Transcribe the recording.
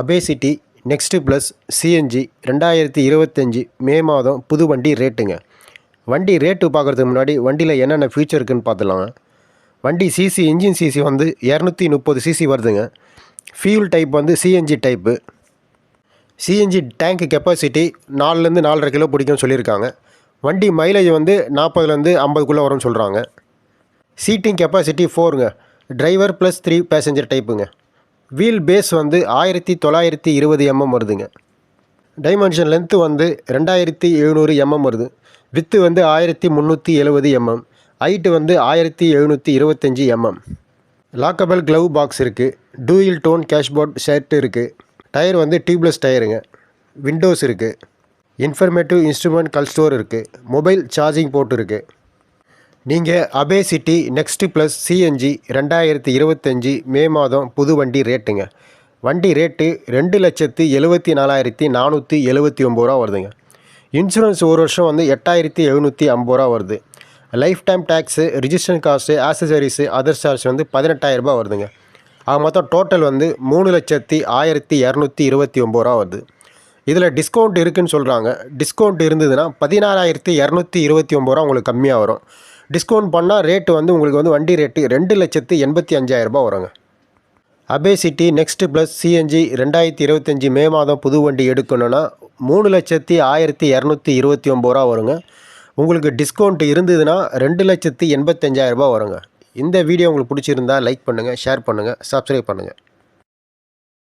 அபேசிட்டி next plus CNG ரெண்டாயிரத்தி இருபத்தஞ்சி மே மாதம் புது வண்டி ரேட்டுங்க. வண்டி ரேட்டு பார்க்குறதுக்கு முன்னாடி வண்டியில் என்னென்ன ஃபியூச்சர் இருக்குன்னு பார்த்துலாம் வண்டி சிசி இன்ஜின் சிசி வந்து இரநூத்தி முப்பது சிசி வருதுங்க. ஃபியூல் டைப் வந்து CNG type CNG tank capacity நாலுலேருந்து நாலரை கிலோ பிடிக்கும்னு சொல்லியிருக்காங்க. வண்டி மைலேஜ் வந்து நாற்பதுலேருந்து ஐம்பதுக்குள்ளே வரும்னு சொல்கிறாங்க சீட்டிங் கெப்பாசிட்டி ஃபோருங்க டிரைவர் ப்ளஸ் த்ரீ பேசஞ்சர் டைப்புங்க வீல் பேஸ் வந்து ஆயிரத்தி தொள்ளாயிரத்தி இருபது எம்எம் வருதுங்க. டைமென்ஷன் லென்த்து வந்து ரெண்டாயிரத்தி எழுநூறு எம்எம் வருது. வித்து வந்து ஆயிரத்தி முந்நூற்றி எழுபது எம்எம் ஹைட்டு வந்து ஆயிரத்தி எழுநூற்றி இருபத்தஞ்சி எம்எம் லாக்கபிள் க்ளவ் பாக்ஸ் இருக்குது டூயில் டோன் கேஷ்போர்ட் ஷர்ட் இருக்குது டயர் வந்து டியூப்லெஸ் டயருங்க விண்டோஸ் இருக்குது இன்ஃபர்மேட்டிவ் இன்ஸ்ட்ருமெண்ட் கல் ஸ்டோர் இருக்குது மொபைல் சார்ஜிங் போர்ட் இருக்குது நீங்கள் அபேசிட்டி நெக்ஸ்ட்டு ப்ளஸ் சிஎன்ஜி ரெண்டாயிரத்தி இருபத்தஞ்சி மே மாதம் புது வண்டி ரேட்டுங்க. வண்டி ரேட்டு ரெண்டு லட்சத்து எழுபத்தி நாலாயிரத்தி நானூற்றி எழுபத்தி ஒம்பது ரூபா வருதுங்க. இன்சூரன்ஸ் ஒரு வருஷம் வந்து எட்டாயிரத்தி எழுநூற்றி ஐம்பது ரூபா வருது. Lifetime tax registration cost accessories other charge வந்து பதினெட்டாயிரரூபா வருதுங்க. ஆக மொத்தம் டோட்டல் வந்து மூணு லட்சத்தி ஆயிரத்தி இரநூத்தி இருபத்தி ஒம்பது ரூபா வருது. இதில் டிஸ்கவுண்ட் இருக்குதுன்னு சொல்கிறாங்க டிஸ்கவுண்ட் இருந்ததுன்னா பதினாறாயிரத்தி இரநூத்தி இருபத்தி ஒம்பது ரூபா உங்களுக்கு கம்மியாக வரும். டிஸ்கவுண்ட் பண்ணால் ரேட்டு வந்து உங்களுக்கு வந்து வண்டி ரேட்டு ரெண்டு லட்சத்து எண்பத்தி அஞ்சாயிரரூபா வருங்க. அபேசிட்டி நெக்ஸ்ட்டு ப்ளஸ் சிஎன்ஜி ரெண்டாயிரத்தி இருபத்தஞ்சி மே மாதம் புது வண்டி எடுக்கணுன்னா மூணு லட்சத்தி ஆயிரத்தி இரநூத்தி இருபத்தி ஒம்பது ரூபா வருங்க. உங்களுக்கு டிஸ்கவுண்ட் இருந்ததுன்னா ரெண்டு லட்சத்து எண்பத்தஞ்சாயிரரூபா வருங்க. இந்த வீடியோ உங்களுக்கு பிடிச்சிருந்தா லைக் பண்ணுங்கள் ஷேர் பண்ணுங்கள் சப்ஸ்கிரைப் பண்ணுங்கள்